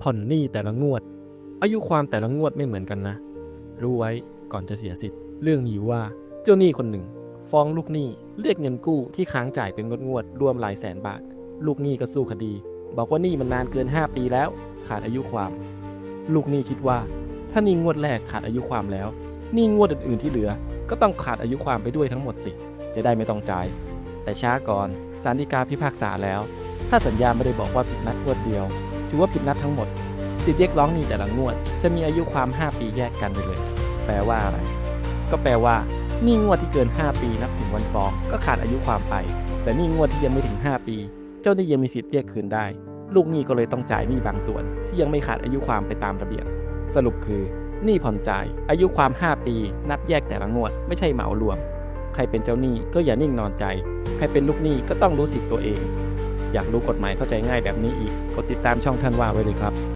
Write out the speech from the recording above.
ผ่อนหนี้แต่ละงวด อายุความแต่ละงวดไม่เหมือนกันนะ รู้ไว้ก่อนจะเสียสิทธิ์ เรื่องมีอยู่ว่าเจ้าหนี้คนหนึ่ง ฟ้องลูกหนี้เรียกเงินกู้ที่ค้างจ่ายเป็นงวดๆรวมหลายแสนบาท ลูกหนี้ก็สู้คดี บอกว่าหนี้มันนานเกิน 5 ปีแล้ว ขาดอายุความ ลูกหนี้คิดว่า ถ้าหนี้งวดแรกขาดอายุความแล้วหนี้งวดอื่นๆที่เหลือ ก็ต้องขาดอายุความไปด้วยทั้งหมดสิ จะได้ไม่ต้องจ่าย แต่ช้าก่อนศาลฎีกาพิพากษาแล้ว ถ้าสัญญาไม่ได้บอกว่าผิดนัดงวดเดียว ถือว่าผิดนัดทั้งหมด สิทธิเรียกร้องนี้แต่ละงวด จะมีอายุความ 5 ปีแยกกันไปเลย แปลว่าอะไร ก็แปลว่า นี้งวดที่เกิน 5 ปีนับถึงวันฟ้อง ก็ขาดอายุความไป แต่นี้งวดที่ยังไม่ถึง 5 ปี เจ้าหนี้ยังมีสิทธิ์เรียกคืนได้ ลูกหนี้ก็เลยต้องจ่ายหนี้บางส่วน ที่ยังไม่ขาดอายุความไปตามระเบียบ สรุปคือหนี้ผ่อนจ่าย อายุความ 5 ปี นับแยกแต่ละงวด ไม่ใช่เหมารวม ใครเป็นเจ้าหนี้ก็อย่านิ่งนอนใจ ใครเป็นลูกหนี้ก็ต้องรู้สิทธิ์ตัวเอง อยากรู้กฎหมายเข้าใจง่ายแบบนี้อีก กดติดตามช่องท่านว่าไว้เลยครับ